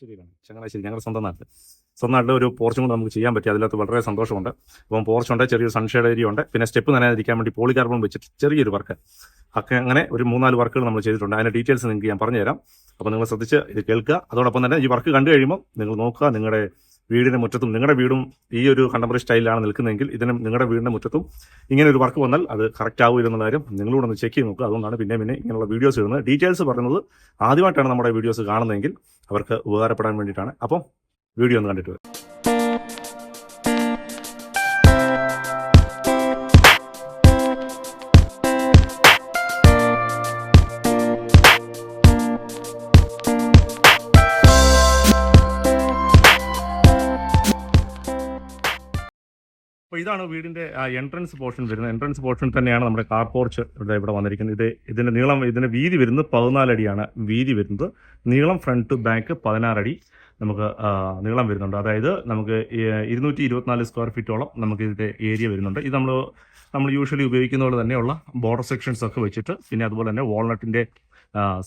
ശരിയാണ്. ചങ്ങനാശ്ശേരി ഞങ്ങളുടെ സ്വന്തം നാട്ടിൽ സ്വന്തം നാട്ടിൽ ഒരു പോർച്ചും കൂടെ നമുക്ക് ചെയ്യാൻ പറ്റി. അതിനകത്ത് വളരെ സന്തോഷമുണ്ട്. അപ്പം പോർച്ചുണ്ട് ചെറിയൊരു സൺഷെയ്ഡ് ഏരിയ ഉണ്ട്. പിന്നെ സ്റ്റെപ്പ് നനയാതിരിക്കാൻ വേണ്ടി പോളി കാർബൺ വെച്ചിട്ട് ചെറിയൊരു വർക്ക് ഒക്കെ അങ്ങനെ ഒരു മൂന്നാൽ വർക്കുകൾ നമ്മൾ ചെയ്തിട്ടുണ്ട്. അതിന്റെ ഡീറ്റെയിൽസ് നിങ്ങൾക്ക് ഞാൻ പറഞ്ഞുതരാം. അപ്പോൾ നിങ്ങൾ ശ്രദ്ധിച്ച് ഇത് കേൾക്കുക. അതോടൊപ്പം തന്നെ ഈ വർക്ക് കണ്ടു കഴിയുമ്പോൾ നിങ്ങൾ നോക്കുക. നിങ്ങളുടെ വീടിന്റെ മുറ്റത്തും നിങ്ങളുടെ വീടും ഈ ഒരു കണ്ടംപററി സ്റ്റൈലിലാണ് നിൽക്കുന്നതെങ്കിൽ ഇതിനും നിങ്ങളുടെ വീടിന്റെ മുറ്റത്തും ഇങ്ങനെ ഒരു വർക്ക് വന്നാൽ അത് കറക്റ്റ് ആവും എന്നുള്ള കാര്യം നിങ്ങളൂടെ ഒന്ന് ചെക്ക് ചെയ്ത് നോക്കുക. അതുകൊണ്ടാണ് പിന്നെ പിന്നെ ഇങ്ങനെയുള്ള വീഡിയോസ് ഇടുന്നത്. ഡീറ്റെയിൽസ് പറയുന്നത് ആദ്യമായിട്ടാണ് നമ്മുടെ വീഡിയോസ് കാണുന്നതെങ്കിൽ അവർക്ക് ഉപകാരപ്പെടാൻ വേണ്ടിയിട്ടാണ്. അപ്പം വീഡിയോ ഒന്ന് കണ്ടിട്ട് വരാം. ഇതാണ് വീടിന്റെ എൻട്രൻസ് പോർഷൻ വരുന്നത്? എൻട്രൻസ് പോർഷൻ തന്നെയാണ് നമ്മുടെ കാർ പോർച്ച് ഇവിടെ ഇവിടെ വന്നിരിക്കുന്നത്. ഇത് ഇതിന്റെ നീളം ഇതിന്റെ വീതി വരുന്നത് പതിനാലടിയാണ് വീതി വരുന്നത് നീളം ഫ്രണ്ട് ടു ബാക്ക് പതിനാറടി നമുക്ക് നീളം വരുന്നുണ്ട്. അതായത് നമുക്ക് ഇരുന്നൂറ്റി ഇരുപത്തിനാല് സ്ക്വയർ ഫീറ്റോളം നമുക്ക് ഇതിന്റെ ഏരിയ വരുന്നുണ്ട്. ഇത് നമ്മൾ നമ്മൾ യൂഷ്വലി ഉപയോഗിക്കുന്ന പോലെ തന്നെയുള്ള ബോർഡർ സെക്ഷൻസ് ഒക്കെ വെച്ചിട്ട് പിന്നെ അതുപോലെ തന്നെ വാൾനട്ടിന്റെ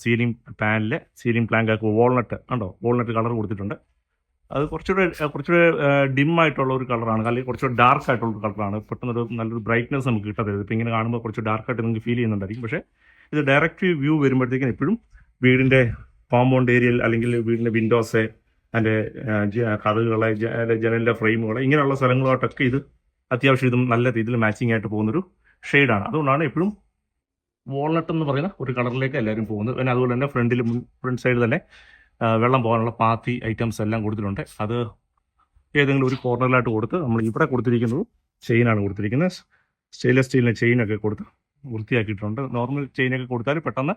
സീലിംഗ് പാനിൽ സീലിംഗ് പ്ലാങ്ക് ഒക്കെ വാൾനട്ട് ഉണ്ടോ വാൾനട്ട് കളർ കൊടുത്തിട്ടുണ്ട്. അത് കുറച്ചുകൂടെ കുറച്ചുകൂടെ ഡിം ആയിട്ടുള്ള ഒരു കളറാണ്. അല്ലെങ്കിൽ കുറച്ചുകൂടെ ഡാർക്ക് ആയിട്ടുള്ള ഒരു കളറാണ്. പെട്ടെന്നൊരു നല്ലൊരു ബ്രൈറ്റ്നസ് നമുക്ക് കിട്ടാതെ ഇപ്പം ഇങ്ങനെ കാണുമ്പോൾ കുറച്ച് ഡാർക്ക് ആയിട്ട് നിങ്ങൾക്ക് ഫീൽ ചെയ്യുന്നുണ്ടായിരിക്കും. പക്ഷേ ഇത് ഡയറക്റ്റ് വ്യൂ വരുമ്പോഴത്തേക്കും എപ്പോഴും വീടിന്റെ കോമ്പൗണ്ട് ഏരിയയിൽ അല്ലെങ്കിൽ വീടിന്റെ വിൻഡോസ് അതിന്റെ കഥകളെ ജനലിന്റെ ഫ്രെയിമുകൾ ഇങ്ങനെയുള്ള സ്ഥലങ്ങളുമായിട്ടൊക്കെ ഇത് അത്യാവശ്യം ഇതും നല്ല രീതിയിൽ മാച്ചിങ് ആയിട്ട് പോകുന്നൊരു ഷെയ്ഡാണ് അതുകൊണ്ടാണ് എപ്പോഴും വാൾനട്ട് എന്ന് പറയുന്ന ഒരു കളറിലേക്ക് എല്ലാവരും പോകുന്നത്. പിന്നെ അതുപോലെ തന്നെ ഫ്രണ്ടിൽ ഫ്രണ്ട് സൈഡിൽ തന്നെ വെള്ളം പോകാനുള്ള പാത്തി ഐറ്റംസ് എല്ലാം കൊടുത്തിട്ടുണ്ട്. അത് ഏതെങ്കിലും ഒരു കോർണറിലായിട്ട് കൊടുത്ത് നമ്മൾ ഇവിടെ കൊടുത്തിരിക്കുന്നത് ചെയിനാണ് കൊടുത്തിരിക്കുന്നത്. സ്റ്റെയിൻലെസ് സ്റ്റീലിന് ചെയിനൊക്കെ കൊടുത്ത് വൃത്തിയാക്കിയിട്ടുണ്ട്. നോർമൽ ചെയിനൊക്കെ കൊടുത്താൽ പെട്ടെന്ന്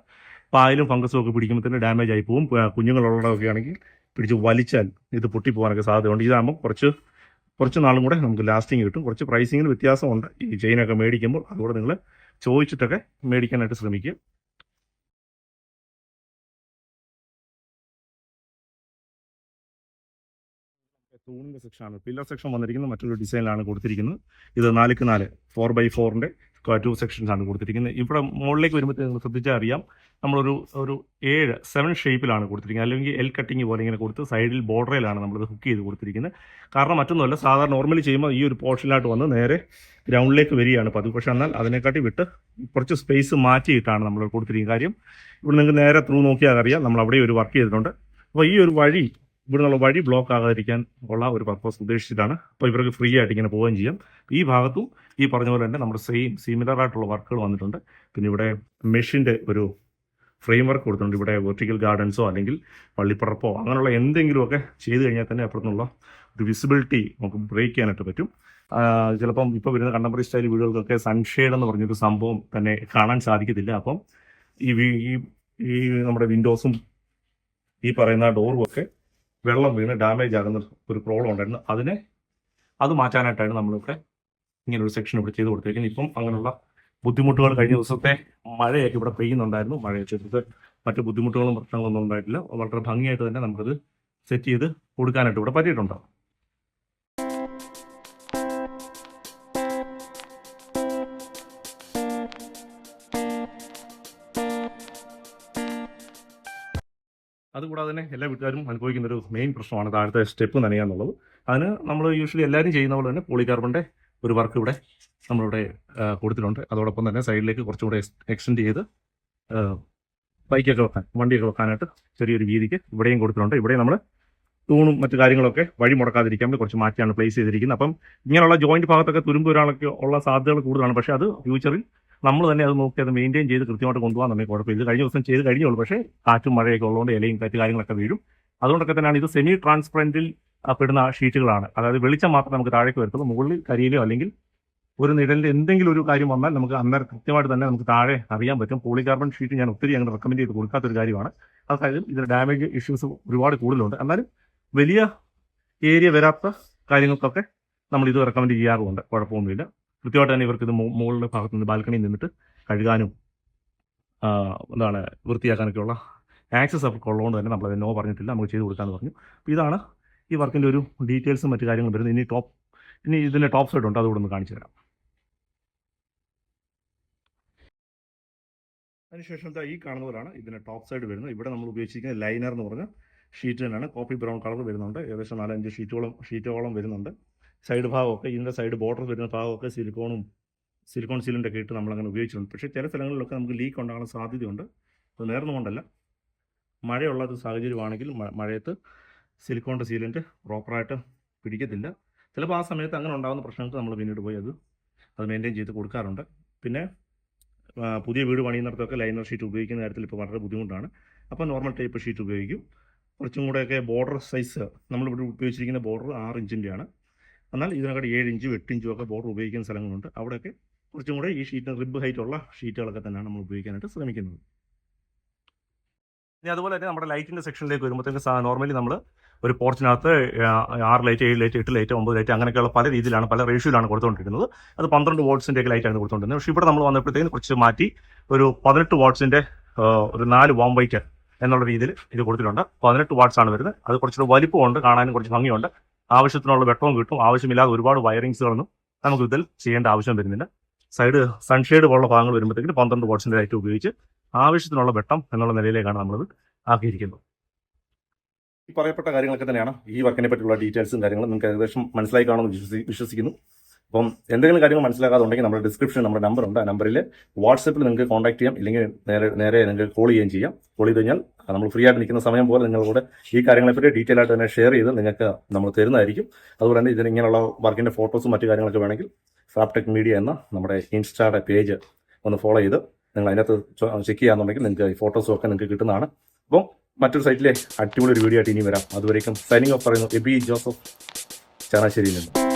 പായലും ഫംഗസും ഒക്കെ പിടിക്കുമ്പോൾ തന്നെ ഡാമേജ് ആയി പോകും. കുഞ്ഞുങ്ങളുള്ളതൊക്കെ ആണെങ്കിൽ പിടിച്ച് വലിച്ചാൽ ഇത് പൊട്ടിപ്പോകാനൊക്കെ സാധ്യതയുണ്ട്. ഇതാകുമ്പോൾ കുറച്ച് കുറച്ച് നാളും കൂടെ നമുക്ക് ലാസ്റ്റിംഗ് കിട്ടും. കുറച്ച് പ്രൈസിങ്ങിന് വ്യത്യാസമുണ്ട്. ഈ ചെയിനൊക്കെ മേടിക്കുമ്പോൾ അതുകൂടെ നിങ്ങൾ ചോദിച്ചിട്ടൊക്കെ മേടിക്കാനായിട്ട് ശ്രമിക്കുക. തൂണിന്റെ സെക്ഷനാണ്. പില്ലർ സെക്ഷൻ വന്നിരിക്കുന്നത് മറ്റൊരു ഡിസൈനിലാണ് കൊടുത്തിരിക്കുന്നത്. ഇത് നാലുക്ക് നാല് ഫോർ ബൈ ഫോറിന്റെ ടു സെക്ഷൻസ് ആണ് കൊടുത്തിരിക്കുന്നത്. ഇവിടെ മുകളിലേക്ക് വരുമ്പോൾ നിങ്ങൾ ശ്രദ്ധിച്ചാൽ അറിയാം നമ്മളൊരു ഒരു ഏഴ് സെവൻ ഷേപ്പിലാണ് കൊടുത്തിരിക്കുന്നത്. അല്ലെങ്കിൽ എൽ കട്ടിങ് പോലെ ഇങ്ങനെ കൊടുത്ത് സൈഡിൽ ബോർഡറിലാണ് നമ്മളിത് ഹുക്ക് ചെയ്ത് കൊടുത്തിരിക്കുന്നത്. കാരണം മറ്റൊന്നുമല്ല സാധാരണ നോർമലി ചെയ്യുമ്പോൾ ഈ ഒരു പോർഷനിലായിട്ട് വന്ന് നേരെ ഗ്രൗണ്ടിലേക്ക് വരികയാണ് പതിവ്. പക്ഷേ എന്നാൽ അതിനെക്കാട്ടി വിട്ട് കുറച്ച് സ്പേസ് മാറ്റിയിട്ടാണ് നമ്മൾ കൊടുത്തിരിക്കുന്നത് കാര്യം. ഇവിടെ നിങ്ങൾക്ക് നേരെ ത്രൂ നോക്കിയാൽ അറിയാം നമ്മൾ അവിടെ ഒരു വർക്ക് ചെയ്തിട്ടുണ്ട്. അപ്പോൾ ഈ ഒരു വഴി ഇവിടെ നിന്നുള്ള വഴി ബ്ലോക്ക് ആകാതിരിക്കാൻ ഉള്ള ഒരു പർപ്പസ് ഉദ്ദേശിച്ചിട്ടാണ് അപ്പോൾ ഇവർക്ക് ഫ്രീ ആയിട്ട് ഇങ്ങനെ പോവുകയും ചെയ്യാം. ഈ ഭാഗത്തും ഈ പറഞ്ഞ പോലെ തന്നെ നമ്മുടെ സെയിം സിമിലർ ആയിട്ടുള്ള വർക്കുകൾ വന്നിട്ടുണ്ട്. പിന്നെ ഇവിടെ മെഷീന്റെ ഒരു ഫ്രെയിം വർക്ക് കൊടുത്തിട്ടുണ്ട്. ഇവിടെ വെർട്ടിക്കൽ ഗാർഡൻസോ അല്ലെങ്കിൽ പള്ളിപ്പറപ്പോ അങ്ങനെയുള്ള എന്തെങ്കിലുമൊക്കെ ചെയ്ത് കഴിഞ്ഞാൽ തന്നെ അപ്പുറത്തുള്ള ഒരു വിസിബിലിറ്റി നമുക്ക് ബ്രേക്ക് ചെയ്യാനായിട്ട് പറ്റും. ചിലപ്പം ഇപ്പോൾ വരുന്ന കണ്ടംപററി സ്റ്റൈൽ വീടുകൾക്കൊക്കെ സൺഷെയ്ഡ് എന്ന് പറഞ്ഞൊരു സംഭവം തന്നെ കാണാൻ സാധിക്കത്തില്ല. അപ്പം ഈ ഈ നമ്മുടെ വിൻഡോസും ഈ പറയുന്ന ഡോറും ഒക്കെ വെള്ളം വീണ് ഡാമേജ് ആകുന്ന ഒരു പ്രോബ്ലം ഉണ്ടായിരുന്നു. അതിനെ അത് മാറ്റാനായിട്ടാണ് നമ്മളിവിടെ ഇങ്ങനെ ഒരു സെക്ഷൻ ഇവിടെ ചെയ്ത് കൊടുത്തിരിക്കുന്നത്. ഇപ്പം അങ്ങനെയുള്ള ബുദ്ധിമുട്ടുകൾ കഴിഞ്ഞ ദിവസത്തെ മഴയൊക്കെ ഇവിടെ പെയ്യുന്നുണ്ടായിരുന്നു. മഴ ചെയ്തത് മറ്റു ബുദ്ധിമുട്ടുകളും പ്രശ്നങ്ങളൊന്നും ഉണ്ടായിട്ടില്ല. വളരെ ഭംഗിയായിട്ട് തന്നെ നമുക്കത് സെറ്റ് ചെയ്ത് കൊടുക്കാനായിട്ട് ഇവിടെ പറ്റിയിട്ടുണ്ട്? അതുകൂടാതെ തന്നെ എല്ലാ വീട്ടുകാരും അനുഭവിക്കുന്ന ഒരു മെയിൻ പ്രശ്നമാണ് താഴത്തെ സ്റ്റെപ്പ് നനയുക എന്നുള്ളത് അതിന് നമ്മൾ യൂഷ്വലി എല്ലാവരും ചെയ്യുന്ന പോലെ തന്നെ പോളികാർബിന്റെ ഒരു വർക്ക് ഇവിടെ നമ്മളിവിടെ കൊടുത്തിട്ടുണ്ട്. അതോടൊപ്പം തന്നെ സൈഡിലേക്ക് കുറച്ചും കൂടെ എക്സ്റ്റെൻഡ് ചെയ്ത് ബൈക്കൊക്കെ വെക്കാൻ വണ്ടിയൊക്കെ വെക്കാനായിട്ട് ചെറിയൊരു വീതിക്ക് ഇവിടെയും കൊടുത്തിട്ടുണ്ട്. ഇവിടെ നമ്മൾ തൂണും മറ്റു കാര്യങ്ങളൊക്കെ വഴി മുടക്കാതിരിക്കാൻ വേണ്ടി കുറച്ച് മാറ്റിയാണ് പ്ലേസ് ചെയ്തിരിക്കുന്നത്. അപ്പം ഇങ്ങനെയുള്ള ജോയിന്റ് ഭാഗത്തൊക്കെ തുരുമ്പ് ഒരാളൊക്കെ ഉള്ള സാധ്യതകൾ കൂടുതലാണ്. പക്ഷേ അത് ഫ്യൂച്ചറിൽ നമ്മൾ തന്നെ അത് നോക്കി അത് മെയിന്റെയിൻ ചെയ്ത് കൃത്യമായിട്ട് കൊണ്ടുപോകാൻ നമുക്ക് കുഴപ്പമില്ല. കഴിഞ്ഞ ദിവസം ചെയ്ത് കഴിഞ്ഞുള്ളൂ പക്ഷേ കാറ്റും മഴയൊക്കെ ഉള്ളതുകൊണ്ട് ഇലയും കാറ്റ് കാര്യങ്ങളൊക്കെ വീഴും. അതുകൊണ്ടൊക്കെ തന്നെയാണ് ഇത് സെമി ട്രാൻസ്പെറന്റിൽ പെടുന്ന ഷീറ്റുകളാണ്. അതായത് വെളിച്ചം മാത്രം നമുക്ക് താഴേക്ക് വരത്തുള്ളൂ മുകളിൽ കരിയിലോ അല്ലെങ്കിൽ ഒരു നിഴലിൽ എന്തെങ്കിലും ഒരു കാര്യം വന്നാൽ നമുക്ക് അന്നേരം കൃത്യമായിട്ട് തന്നെ നമുക്ക് താഴെ അറിയാൻ പറ്റും. പോളികാർബൺ ഷീറ്റ് ഞാൻ ഒത്തിരി അങ്ങനെ റെക്കമെൻഡ് ചെയ്ത് കൊടുക്കാത്തൊരു കാര്യമാണ്. അതായത് ഇതിന് ഡാമേജ് ഇഷ്യൂസ് ഒരുപാട് കൂടുതലുണ്ട്. എന്നാലും വലിയ ഏരിയ വരാത്ത കാര്യങ്ങൾക്കൊക്കെ നമ്മൾ ഇത് റെക്കമെൻഡ് ചെയ്യാറുമുണ്ട്. കുഴപ്പമൊന്നുമില്ല. കൃത്യമായിട്ട് തന്നെ ഇവർക്ക് ഇത് മുകളുടെ ഭാഗത്ത് നിന്ന് ബാൽക്കണിയിൽ നിന്നിട്ട് കഴുകാനും എന്താണ് വൃത്തിയാക്കാനൊക്കെയുള്ള ആക്സസ് അവർക്ക് ഉള്ളതുകൊണ്ട് തന്നെ നമ്മളത് നോ പറഞ്ഞിട്ടില്ല. നമുക്ക് ചെയ്ത് കൊടുക്കാമെന്ന് പറഞ്ഞു. അപ്പോൾ ഇതാണ് ഈ വർക്കിന്റെ ഒരു ഡീറ്റെയിൽസും മറ്റു കാര്യങ്ങളും വരുന്നത്. ഇനി ടോപ്പ് ഇനി ഇതിന്റെ ടോപ്പ് സൈഡ് ഉണ്ട്. അതുകൂടെ ഒന്ന് കാണിച്ചു തരാം. അതിനുശേഷം ഈ കാണുന്നവരാണ് ഇതിന്റെ ടോപ്പ് സൈഡ് വരുന്നത്. ഇവിടെ നമ്മൾ ഉപയോഗിച്ചിരിക്കുന്ന ലൈനർ എന്ന് പറഞ്ഞ ഷീറ്റ് തന്നെയാണ്. കോപ്പി ബ്രൗൺ കളർ വരുന്നുണ്ട്. ഏകദേശം നാലഞ്ച് ഷീറ്റുകളും ഷീറ്റുകളും വരുന്നുണ്ട്. സൈഡ് ഭാഗമൊക്കെ ഇതിന്റെ സൈഡ് ബോർഡർ വരുന്ന ഭാഗമൊക്കെ സിലിക്കോണും സിലിക്കോൺ സീലിന്റെ ഇട്ട് നമ്മളങ്ങനെ ഉപയോഗിച്ചിട്ടുണ്ട്. പക്ഷേ ചില സ്ഥലങ്ങളിലൊക്കെ നമുക്ക് ലീക്ക് ഉണ്ടാകാൻ സാധ്യതയുണ്ട്. അത് നേർന്നുകൊണ്ടല്ല മഴയുള്ള ഒരു സാഹചര്യമാണെങ്കിൽ മഴയത്ത് സിലിക്കോണിന്റെ സീലിന്റെ പ്രോപ്പറായിട്ട് പിടിക്കത്തില്ല. ചിലപ്പോൾ ആ സമയത്ത് അങ്ങനെ ഉണ്ടാകുന്ന പ്രശ്നങ്ങൾക്ക് നമ്മൾ പിന്നീട് പോയി അത് അത് മെയിന്റെയിൻ ചെയ്ത് കൊടുക്കാറുണ്ട്. പിന്നെ പുതിയ വീട് പണിയുന്നിടത്തൊക്കെ ലൈനർ ഷീറ്റ് ഉപയോഗിക്കുന്ന കാര്യത്തിൽ ഇപ്പോൾ വളരെ ബുദ്ധിമുട്ടാണ്. അപ്പോൾ നോർമൽ ടൈപ്പ് ഷീറ്റ് ഉപയോഗിക്കും. കുറച്ചും കൂടെയൊക്കെ ബോർഡർ സൈസ് നമ്മളിവിടെ ഉപയോഗിച്ചിരിക്കുന്ന ബോർഡർ ആറ് ഇഞ്ചിന്റെയാണ്. എന്നാൽ ഇതിനകത്ത് ഏഴ് ഇഞ്ചും എട്ട് ഇഞ്ചും ഒക്കെ ബോർഡർ ഉപയോഗിക്കുന്ന സ്ഥലങ്ങളുണ്ട്. അവിടെയൊക്കെ കുറച്ചും കൂടെ ഈ ഷീറ്റ് റിബ് ഹൈറ്റ് ഉള്ള ഷീറ്റുകളൊക്കെ തന്നെയാണ് നമ്മൾ ഉപയോഗിക്കാനായിട്ട് ശ്രമിക്കുന്നത്. ഇനി അതുപോലെ തന്നെ നമ്മുടെ ലൈറ്റിന്റെ സെക്ഷനിലേക്ക് വരുമ്പോഴത്തേക്ക് നോർമലി നമ്മൾ ഒരു പോർച്ചിനകത്ത് ആറ് ലൈറ്റ് ഏഴ് ലൈറ്റ് എട്ട് ലൈറ്റ് ഒമ്പത് ലൈറ്റ് അങ്ങനെയൊക്കെയുള്ള പല രീതിയിലാണ് പല റേഷ്യോയിലാണ് കൊടുത്തുകൊണ്ടിരിക്കുന്നത്. അത് പന്ത്രണ്ട് വാട്ട്സിന്റെ ഒക്കെ ലൈറ്റാണ് കൊടുത്തുകൊണ്ടിരുന്നത്. പക്ഷേ ഇവിടെ നമ്മൾ വന്നപ്പോഴത്തേക്കും കുറച്ച് മാറ്റി ഒരു പതിനെട്ട് വാട്ട്സിന്റെ ഒരു നാല് വാം വൈറ്റ് എന്നുള്ള രീതിയിൽ ഇത് കൊടുത്തിട്ടുണ്ട്. പതിനെട്ട് വാട്ട്സ് ആണ് വരുന്നത്. അത് കുറച്ചൊരു വലിപ്പമുണ്ട് കാണാനും കുറച്ച് ഭംഗിയുണ്ട്. ആവശ്യത്തിനുള്ള വെട്ടവും കിട്ടും. ആവശ്യമില്ലാതെ ഒരുപാട് വയറിങ്സുകളൊന്നും നമുക്ക് ഇതിൽ ചെയ്യേണ്ട ആവശ്യം വരുന്നില്ല. സൈഡ് സൺഷെയ്ഡ് പോലുള്ള ഭാഗങ്ങൾ വരുമ്പോഴത്തേക്കും പന്ത്രണ്ട് വാട്ട്സിന്റെ ലൈറ്റ് ഉപയോഗിച്ച് ആവശ്യത്തിനുള്ള വെട്ടം എന്നുള്ള നിലയിലേക്കാണ് നമ്മളിത് ആക്കിയിരിക്കുന്നത്. ഈ പറയപ്പെട്ട കാര്യങ്ങളൊക്കെ തന്നെയാണ്. ഈ വർക്കിനെ പറ്റിയുള്ള ഡീറ്റെയിൽസും കാര്യങ്ങളും നിങ്ങൾക്ക് ഏകദേശം മനസ്സിലായി കാണുമെന്ന് വിശ്വസി വിശ്വസിക്കുന്നു. അപ്പം എന്തെങ്കിലും കാര്യങ്ങൾ മനസ്സിലാക്കാതെ ഉണ്ടെങ്കിൽ നമ്മുടെ ഡിസ്ക്രിപ്ഷൻ നമ്മുടെ നമ്പർ ഉണ്ട്. ആ നമ്പറിൽ വാട്സപ്പിൽ നിങ്ങൾക്ക് കോൺടാക്ട് ചെയ്യാം. ഇല്ലെങ്കിൽ നേരെ നേരെ നിങ്ങൾക്ക് കോൾ ചെയ്യുകയും ചെയ്യാം. കോൾ ചെയ്ത് കഴിഞ്ഞാൽ നമ്മൾ ഫ്രീ ആയിട്ട് നിൽക്കുന്ന സമയം പോലെ നിങ്ങളോട് ഈ കാര്യങ്ങളെപ്പറ്റി ഡീറ്റെയിൽ ആയിട്ട് തന്നെ ഷെയർ ചെയ്ത് നിങ്ങൾക്ക് നമ്മൾ തരുന്നതായിരിക്കും. അതുപോലെ തന്നെ ഇതിന് ഇങ്ങനെയുള്ള വർക്കിന്റെ ഫോട്ടോസും മറ്റു കാര്യങ്ങളൊക്കെ വേണമെങ്കിൽ ഫാപ്ടെക് മീഡിയ എന്ന നമ്മുടെ ഇൻസ്റ്റായുടെ പേജ് ഒന്ന് ഫോളോ ചെയ്ത് നിങ്ങൾ അതിനകത്ത് ചെക്ക് ചെയ്യാന്നുണ്ടെങ്കിൽ നിങ്ങൾക്ക് ഫോട്ടോസും ഒക്കെ നിങ്ങൾക്ക് കിട്ടുന്നതാണ്. അപ്പം മറ്റൊരു സൈറ്റിലെ അടിപൊളി ഒരു വീഡിയോ ആയിട്ട് ഇനി വരാം. അതുവരേക്കും സൈനിങ് ഓഫ് പറയുന്നു. എബി ജോസഫ് ചങ്ങനാശ്ശേരിയിൽ നിന്ന്.